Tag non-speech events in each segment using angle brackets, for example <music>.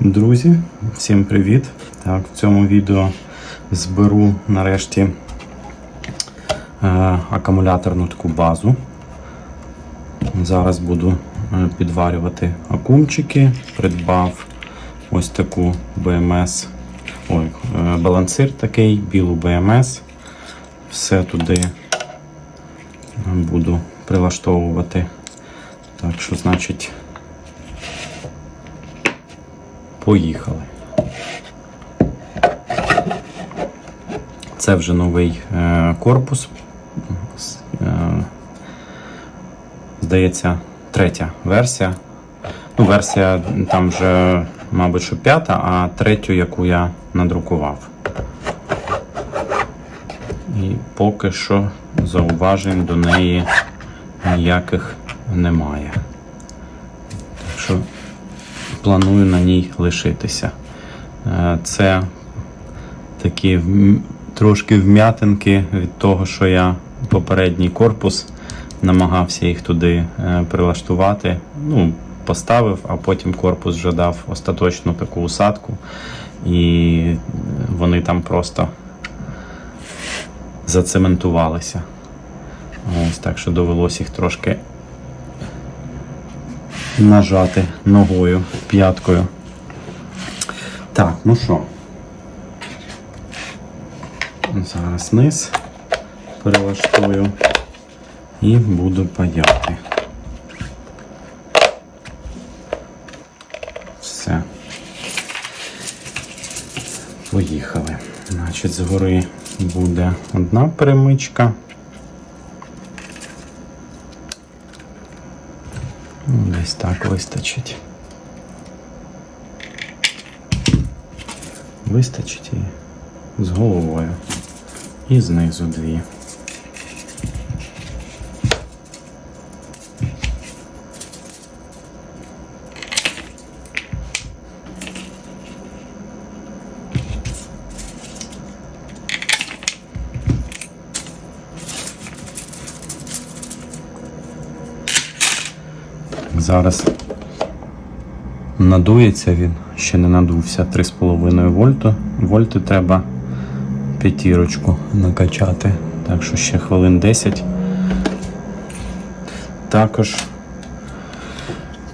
Друзі, всім привіт! Так, в цьому відео зберу нарешті е, акумуляторну таку базу. Зараз буду е, підварювати акумчики. Придбав ось таку BMS, ой, е, балансир такий, білу BMS. Все туди буду прилаштовувати. Так що, значить, Поїхали. Це вже новий е, корпус. Е, здається, третя версія. Ну, версія там вже, мабуть, що п'ята, а третю, яку я надрукував. І поки що зауважень до неї ніяких немає. Планую на ній лишитися. Е, Це такі трошки вм'ятинки від того, що я попередній корпус намагався їх туди е, прилаштувати. Ну, поставив, а потім корпус вже дав остаточну таку усадку, і вони там просто зацементувалися. Ось так що довелося їх трошки нажати ногою, п'яткою. Так, ну що. Зараз низ перелаштую і буду паяти. Все. Поїхали. Значить, згори буде одна перемичка. Ну, Десь так вистачить. Вистачить і з головою. І знизу дві. Зараз надується він, ще не надувся 3,5 вольта. Вольти треба п'ятірочку накачати. Так що ще хвилин 10. Також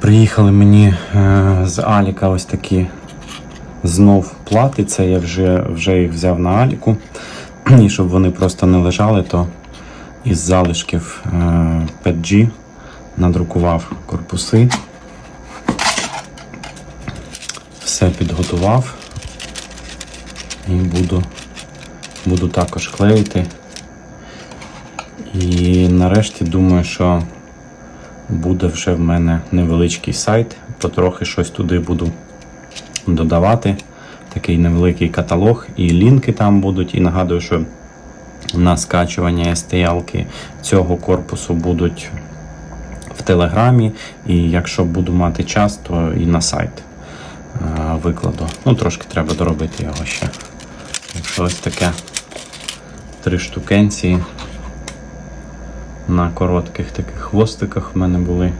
приїхали мені е, з Аліка ось такі знов плати. Це я вже, вже їх взяв на Аліку. <clears throat> І щоб вони просто не лежали, то із залишків е, 5G надрукував корпуси. Все підготував і буду, буду також клеїти. І нарешті думаю, що буде вже в мене невеличкий сайт. Потрохи щось туди буду додавати. Такий невеликий каталог, і лінки там будуть. І нагадую, що на скачування STL цього корпусу будуть в Телеграмі, і якщо буду мати час, то і на сайт викладу. Ну, трошки треба доробити його ще. Якщо ось таке три штукенці на коротких таких хвостиках в мене були.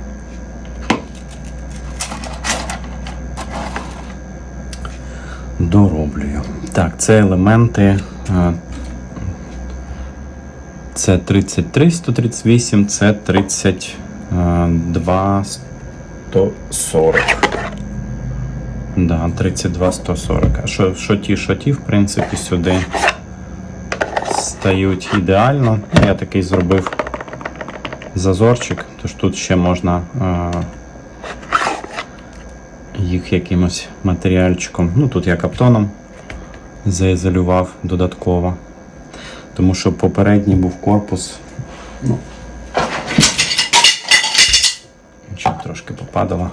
Дороблюю. Так, це елементи. е, Це 33, 138, це 32, 140. Да, 32, 140. А що, що ті, що ті, в принципі, сюди стають ідеально. Я такий зробив зазорчик, тож тут ще можна е, їх якимось матеріальчиком. Ну, тут я каптоном заізолював додатково. Тому що попередній був корпус. Ну, щоб трошки попадало.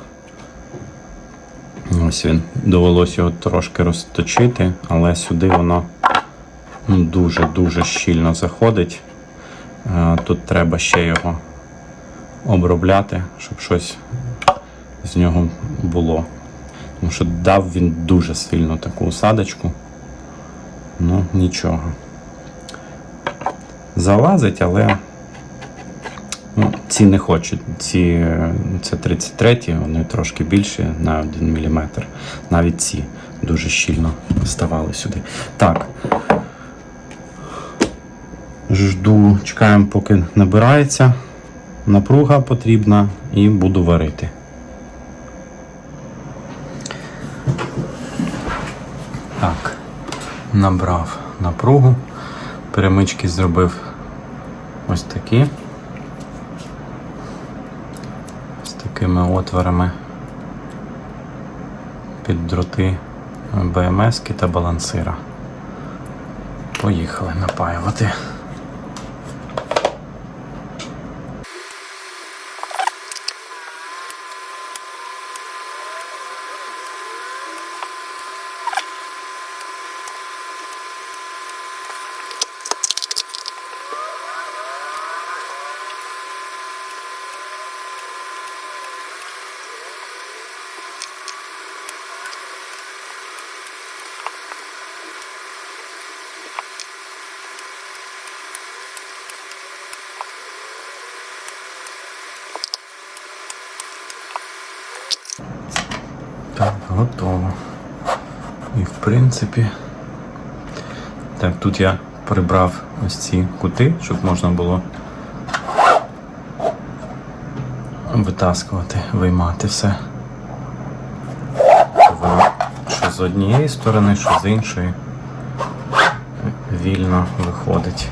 Ось він. Довелося його трошки розточити, але сюди воно дуже-дуже щільно заходить. Е, Тут треба ще його обробляти, щоб щось з нього було. Тому що дав він дуже сильно таку усадочку. Ну, нічого залазить, але Ну, ці не хочуть. Ці, це 33, вони трошки більші на 1 мм. Навіть ці дуже щільно вставали сюди. Так. Жду, чекаємо, поки набирається. Напруга потрібна і буду варити. Так, набрав напругу. Перемички зробив ось такі. З такими отворами під дроти БМС та балансира. Поїхали напаювати. Так, готово. І в принципі. Так, тут я прибрав ось ці кути, щоб можна було витаскувати, виймати все. Що з однієї сторони, що з іншої вільно виходить.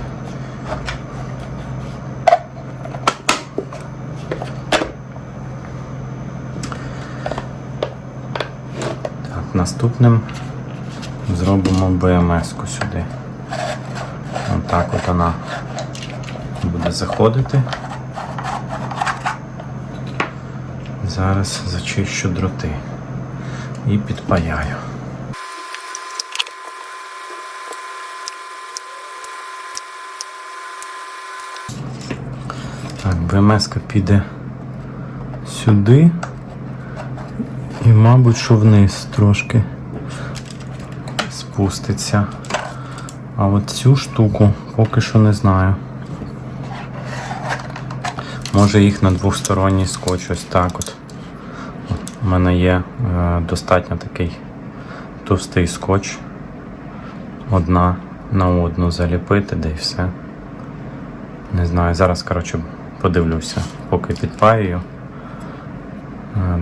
Так, наступним зробимо БМС-ку сюди. Отак от вона буде заходити. Зараз зачищу дроти і підпаяю. Так, БМС-ка піде сюди. І, мабуть, що вниз трошки спуститься. А от цю штуку поки що не знаю. Може їх на двосторонній скотч ось так от. У мене є е, достатньо такий товстий скотч. Одна на одну заліпити, де й все. Не знаю, зараз, коротше, подивлюся, поки підпаюю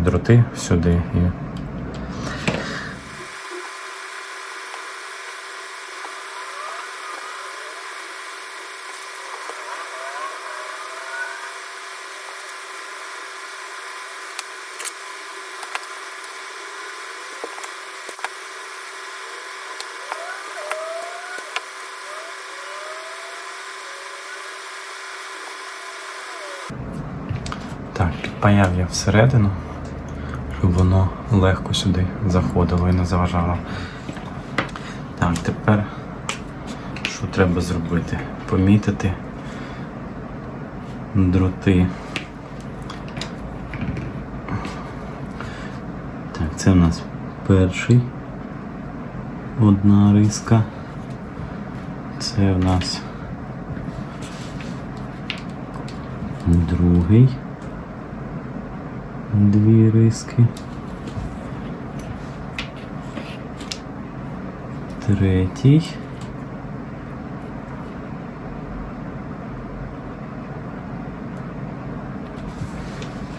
дроти сюди і. Підпаяв я всередину, щоб воно легко сюди заходило і не заважало. Так, тепер що треба зробити? Помітити дроти. Так, це у нас перший. Одна риска. Це в нас другий. Дві риски. Третій.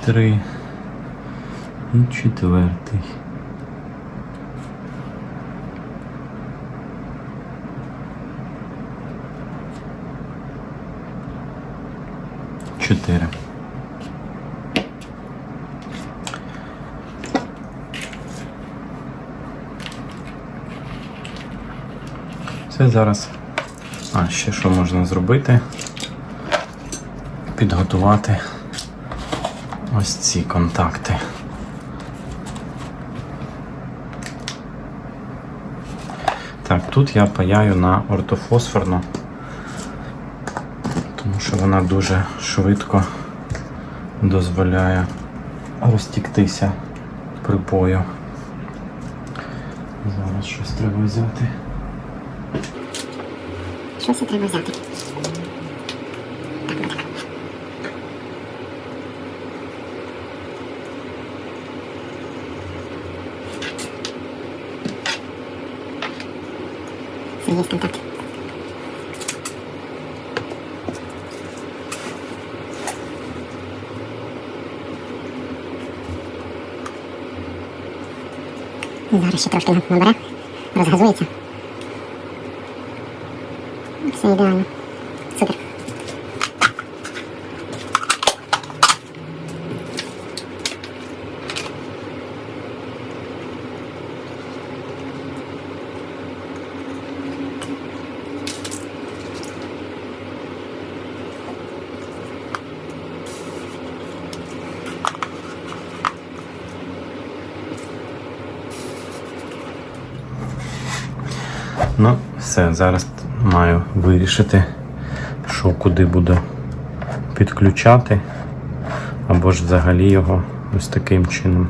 Три. І четвертий. Це зараз. А, ще що можна зробити? Підготувати ось ці контакти. Так, тут я паяю на ортофосфорну, тому що вона дуже швидко дозволяє розтіктися припою. Зараз щось треба взяти щось я треба взяти. Так, так. Це є так. Зараз ще трошки. Все ідеально. Супер. Ну, все, зараз маю вирішити, що куди буду підключати, або ж взагалі його ось таким чином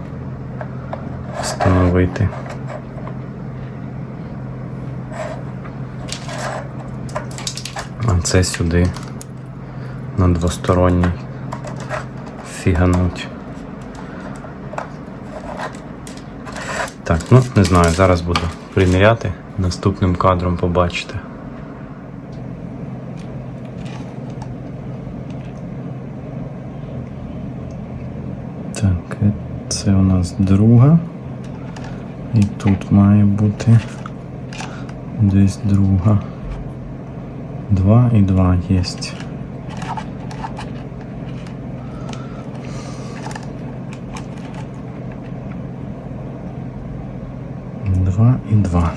встановити. А це сюди на двосторонній фігануть. Так, ну не знаю, зараз буду приміряти. Наступним кадром побачите. Так, е, це у нас друга. І тут має бути десь друга. Два і два єсть. Два і два.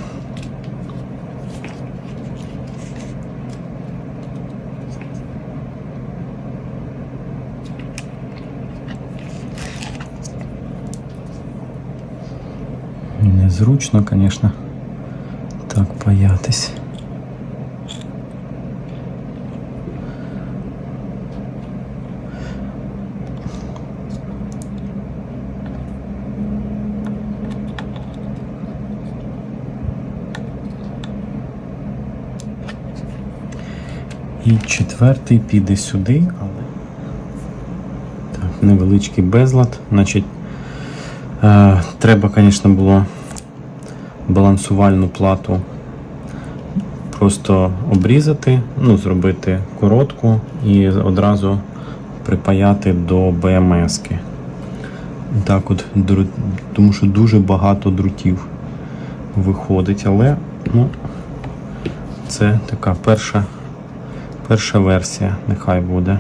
Незручно, конечно, так паятись. І четвертий піде сюди, але так, невеличкий безлад. Значить, е, треба, звісно, було балансувальну плату просто обрізати, ну, зробити коротку і одразу припаяти до БМС-ки. Так от, тому що дуже багато друтів виходить, але ну, це така перша, перша версія, нехай буде.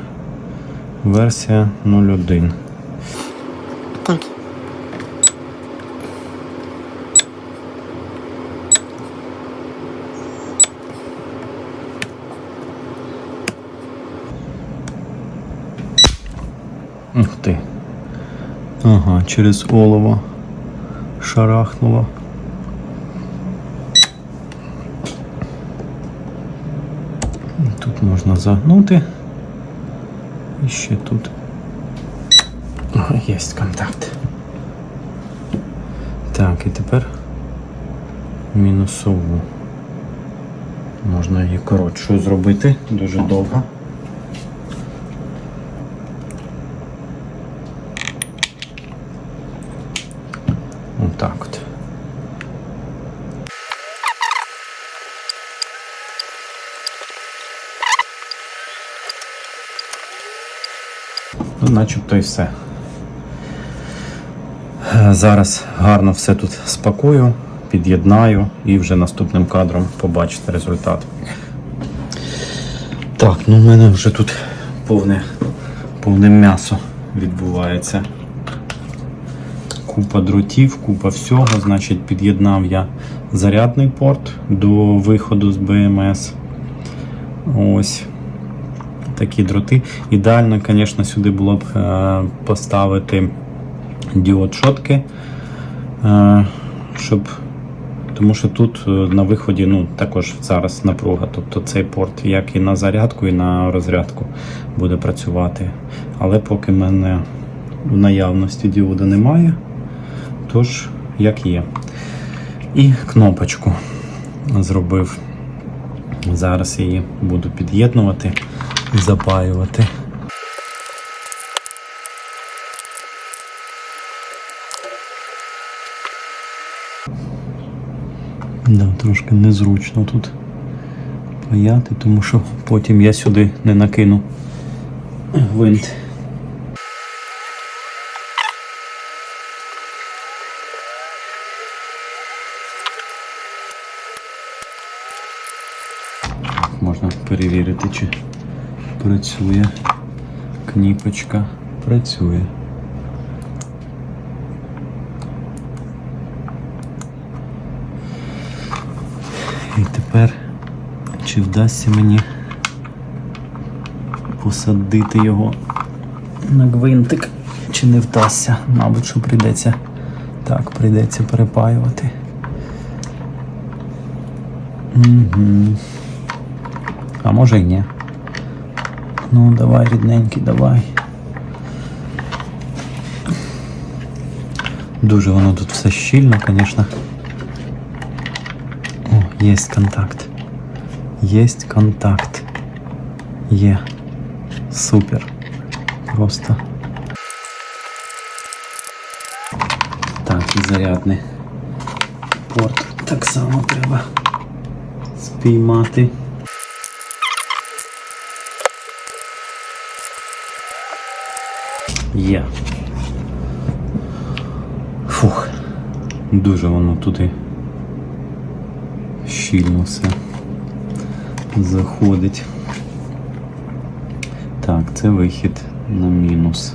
Версія 01. Ух ти. Ага, через олово шарахнуло. Тут можна загнути. І ще тут. Є контакт. Так, і тепер мінусову. Можна її коротшою зробити дуже довго. Отак от. Ну, начебто і все. Е, Зараз гарно все тут спакую, під'єднаю і вже наступним кадром побачите результат. Так, ну в мене вже тут повне, повне м'ясо відбувається купа дротів, купа всього. Значить, під'єднав я зарядний порт до виходу з БМС. Ось такі дроти. Ідеально, звісно, сюди було б е, поставити діод шотки, е, щоб. Тому що тут е, на виході ну, також зараз напруга. Тобто цей порт як і на зарядку, і на розрядку буде працювати. Але поки в мене в наявності діода немає, тож як є. І кнопочку зробив. Зараз її буду під'єднувати і запаювати. Да, трошки незручно тут. паяти, тому що потім я сюди не накину гвинт. Можна перевірити, чи працює кніпочка. Працює. І тепер чи вдасться мені посадити його на гвинтик, чи не вдасться? Мабуть, що прийдеться. Так, прийдеться перепаювати. Угу. А може й ні. Ну, давай, рідненький, давай. Дуже воно тут все щільно, звісно. О, є контакт. Є контакт. Є. Супер. Просто. Так, і зарядний порт так само треба спіймати. Дуже воно туди щільно все заходить. Так, це вихід на мінус.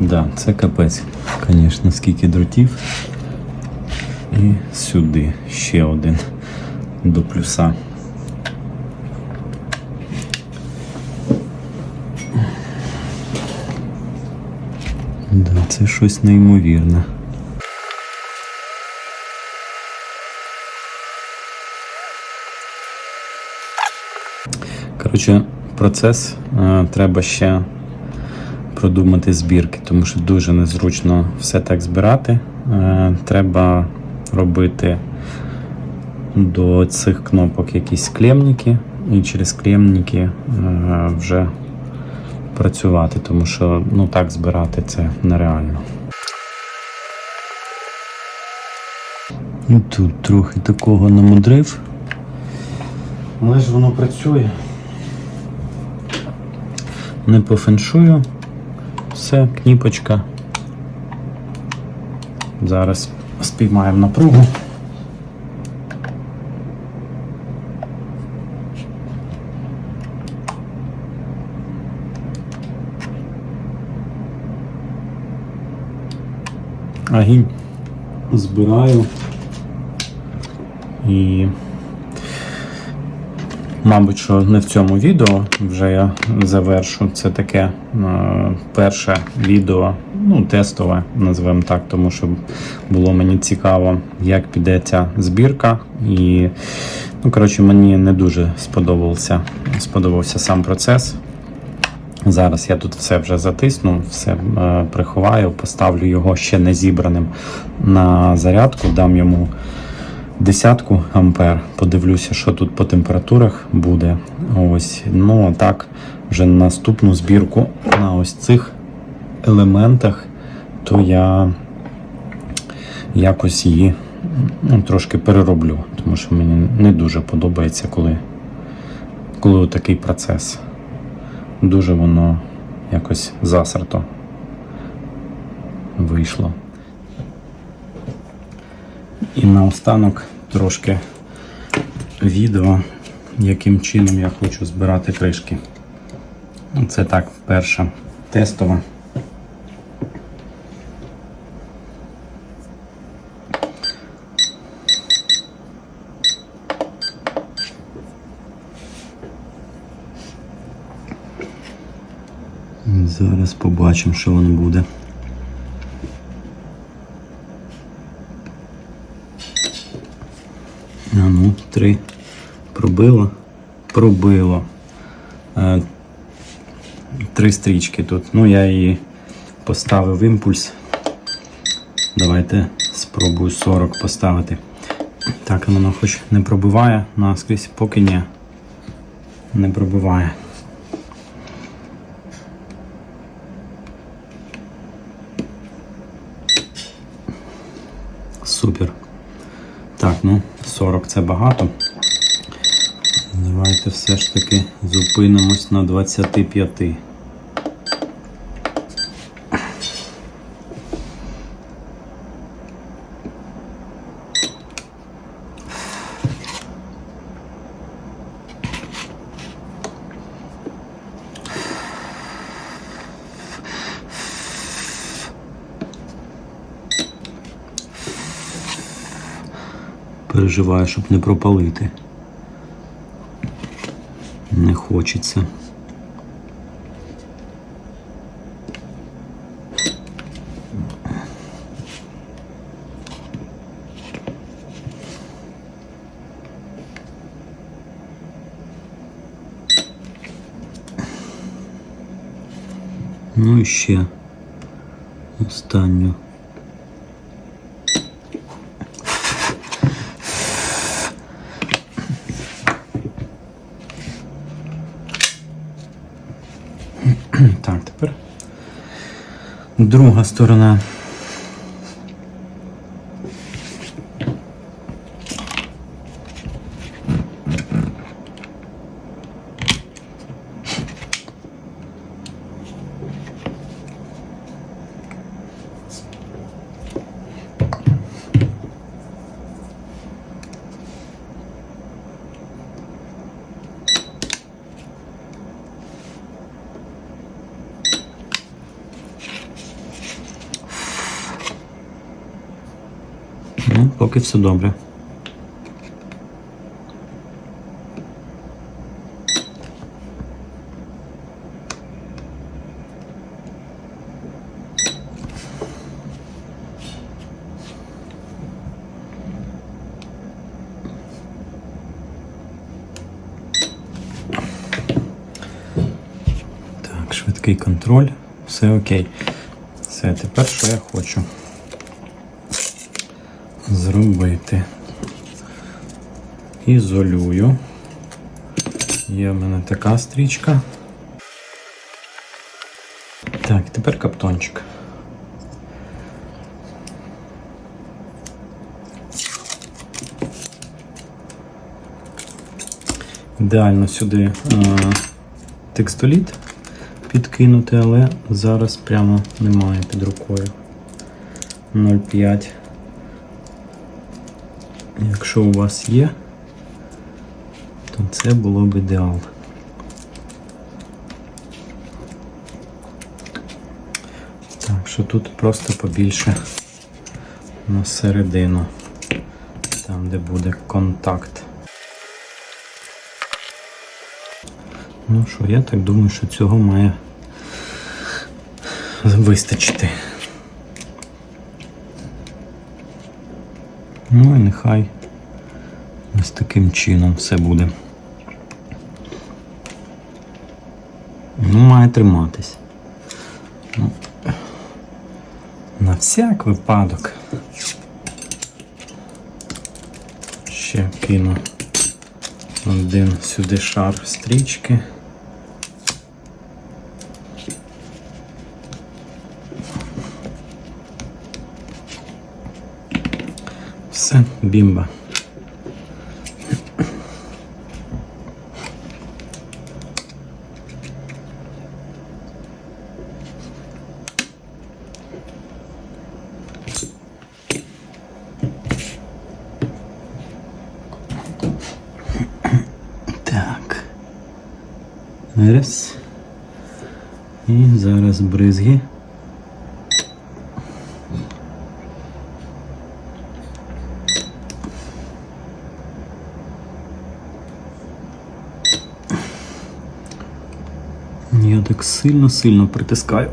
Да, це капець. Звісно, скільки дротів. І сюди ще один до плюса. Да, це щось неймовірне. Коротше, процес е, треба ще продумати збірки, тому що дуже незручно все так збирати. Е, треба робити до цих кнопок якісь клемники і через клемники е, вже працювати, тому що ну так збирати це нереально. І тут трохи такого намудрив. Але ж воно працює. Не по феншую. Все, кніпочка. Зараз спіймаємо напругу. Агінь збираю і Мабуть, що не в цьому відео вже я завершу. Це таке е, перше відео, ну, тестове, назвемо так, тому що було мені цікаво, як піде ця збірка. І, ну, коротше, мені не дуже сподобався, сподобався сам процес. Зараз я тут все вже затисну, все е, приховаю, поставлю його ще не зібраним на зарядку, дам йому десятку ампер. Подивлюся, що тут по температурах буде. Ось, ну а так, вже на наступну збірку на ось цих елементах, то я якось її ну, трошки перероблю, тому що мені не дуже подобається, коли, коли такий процес. Дуже воно якось засрато вийшло. І наостанок трошки відео, яким чином я хочу збирати кришки. Це так, перша тестова. Зараз побачимо, що воно буде. Ну, три. Пробило. Пробило. Е, три стрічки тут. Ну, я її поставив імпульс. Давайте спробую 40 поставити. Так, воно хоч не пробиває наскрізь, поки ні. Не пробиває. Супер. Так, ну 40 це багато. Давайте все ж таки зупинимось на 25. Переживаю, щоб не пропалити. Не хочеться. Ну і ще останню. Так, тепер друга сторона. Ну, поки все добре. Швидкий контроль, все окей. Все, тепер що я хочу зробити. Ізолюю. Є в мене така стрічка. Так, тепер каптончик. Ідеально сюди е, текстоліт підкинути, але зараз прямо немає під рукою. 0,5. Якщо у вас є, то це було б ідеал. Так, що тут просто побільше на середину, там де буде контакт. Ну що, я так думаю, що цього має вистачити. Ну і нехай ось таким чином все буде. Ну, має триматись. Ну, на всяк випадок. Ще кину один сюди шар стрічки. Все, бімба. Так. Раз. І зараз бризги. Я так сильно-сильно притискаю.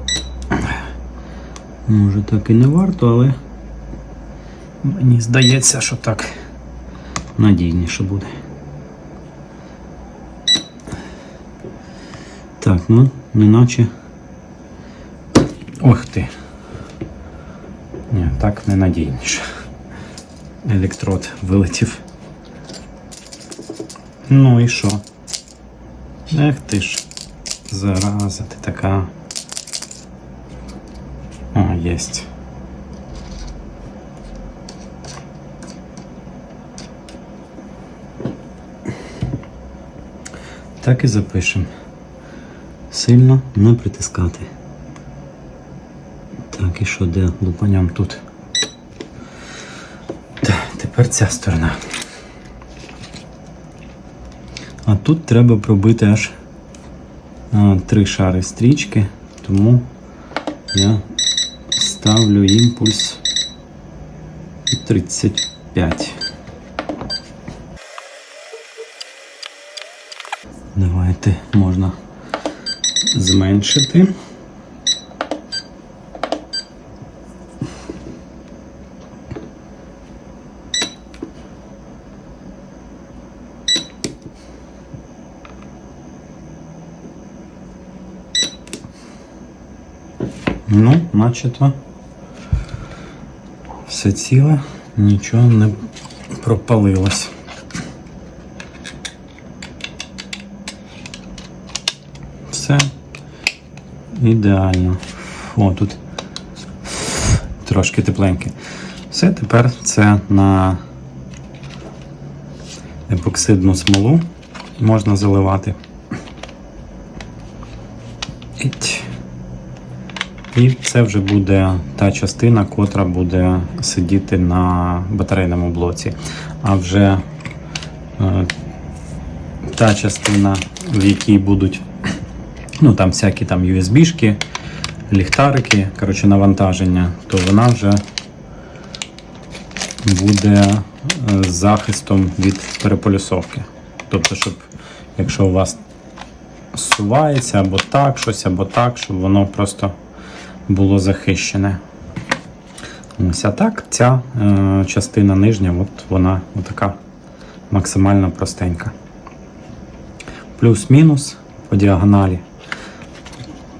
Може так і не варто, але мені здається, що так надійніше буде. Так, ну, неначе. Ох ти. Ні, так не надійніше. Електрод вилетів. Ну і що? Ех ти ж, зараза, ти така. О, єсть. Так і запишемо. Сильно не притискати. Так, і що, де лупаням тут? Так, тепер ця сторона. А тут треба пробити аж а, три шари стрічки, тому я ставлю імпульс 35. Давайте можна зменшити. Ну, начебто все ціле, нічого не пропалилось. Все ідеально. О, тут трошки тепленьке. Все, тепер це на епоксидну смолу можна заливати. І це вже буде та частина, котра буде сидіти на батарейному блоці. А вже е, та частина, в якій будуть ну, там всякі там USB-шки, ліхтарики, коротше, навантаження, то вона вже буде е, з захистом від переполюсовки. Тобто, щоб якщо у вас зсувається або так, щось, або так, щоб воно просто було захищене. Ось а так, ця е, частина нижня, от вона така максимально простенька. Плюс-мінус по діагоналі.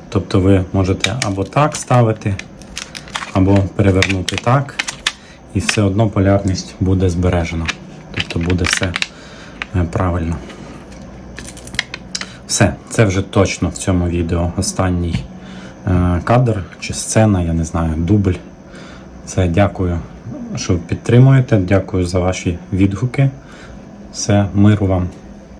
Тобто ви можете або так ставити, або перевернути так, і все одно полярність буде збережена. Тобто буде все е, правильно. Все, це вже точно в цьому відео останній кадр чи сцена, я не знаю, дубль. Це дякую, що підтримуєте. Дякую за ваші відгуки. Все, миру вам.